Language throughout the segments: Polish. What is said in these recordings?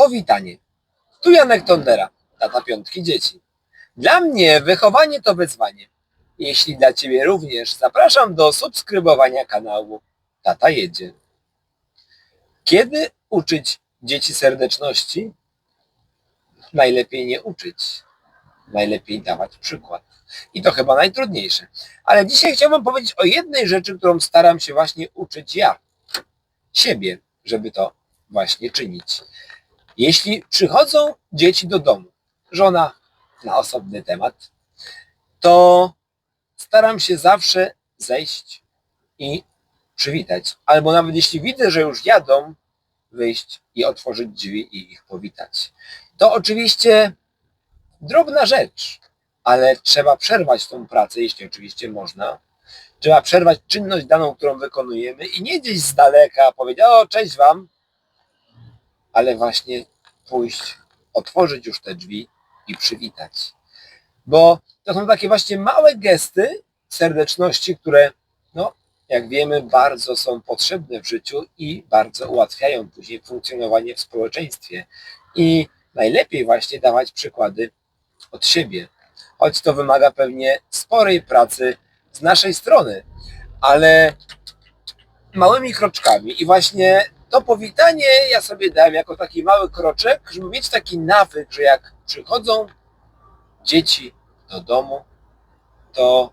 Powitanie. Tu Janek Tondera, tata piątki dzieci. Dla mnie wychowanie to wyzwanie. Jeśli dla Ciebie również, zapraszam do subskrybowania kanału Tata Jedzie. Kiedy uczyć dzieci serdeczności? Najlepiej nie uczyć. Najlepiej dawać przykład. I to chyba najtrudniejsze. Ale dzisiaj chciałbym powiedzieć o jednej rzeczy, którą staram się właśnie uczyć ja. Siebie, żeby to właśnie czynić. Jeśli przychodzą dzieci do domu, żona na osobny temat, to staram się zawsze zejść i przywitać. Albo nawet jeśli widzę, że już jadą, wyjść i otworzyć drzwi i ich powitać. To oczywiście drobna rzecz, ale trzeba przerwać tą pracę, jeśli oczywiście można. Trzeba przerwać czynność daną, którą wykonujemy i nie gdzieś z daleka powiedzieć, o cześć wam, ale właśnie pójść, otworzyć już te drzwi i przywitać. Bo to są takie właśnie małe gesty serdeczności, które, no, jak wiemy, bardzo są potrzebne w życiu i bardzo ułatwiają później funkcjonowanie w społeczeństwie. I najlepiej właśnie dawać przykłady od siebie. Choć to wymaga pewnie sporej pracy z naszej strony, ale małymi kroczkami. I właśnie to powitanie ja sobie dałem jako taki mały kroczek, żeby mieć taki nawyk, że jak przychodzą dzieci do domu, to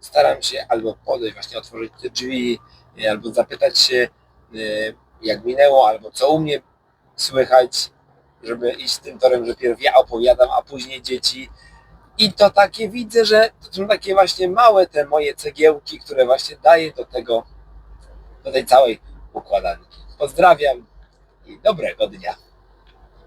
staram się albo podejść, właśnie otworzyć te drzwi, e, albo zapytać się, e, jak minęło, albo co u mnie słychać, żeby iść tym torem, że pierw ja opowiadam, a później dzieci. I to takie widzę, że to są takie właśnie małe te moje cegiełki, które właśnie daję do tego, do tej całej układanki. Pozdrawiam i dobrego dnia.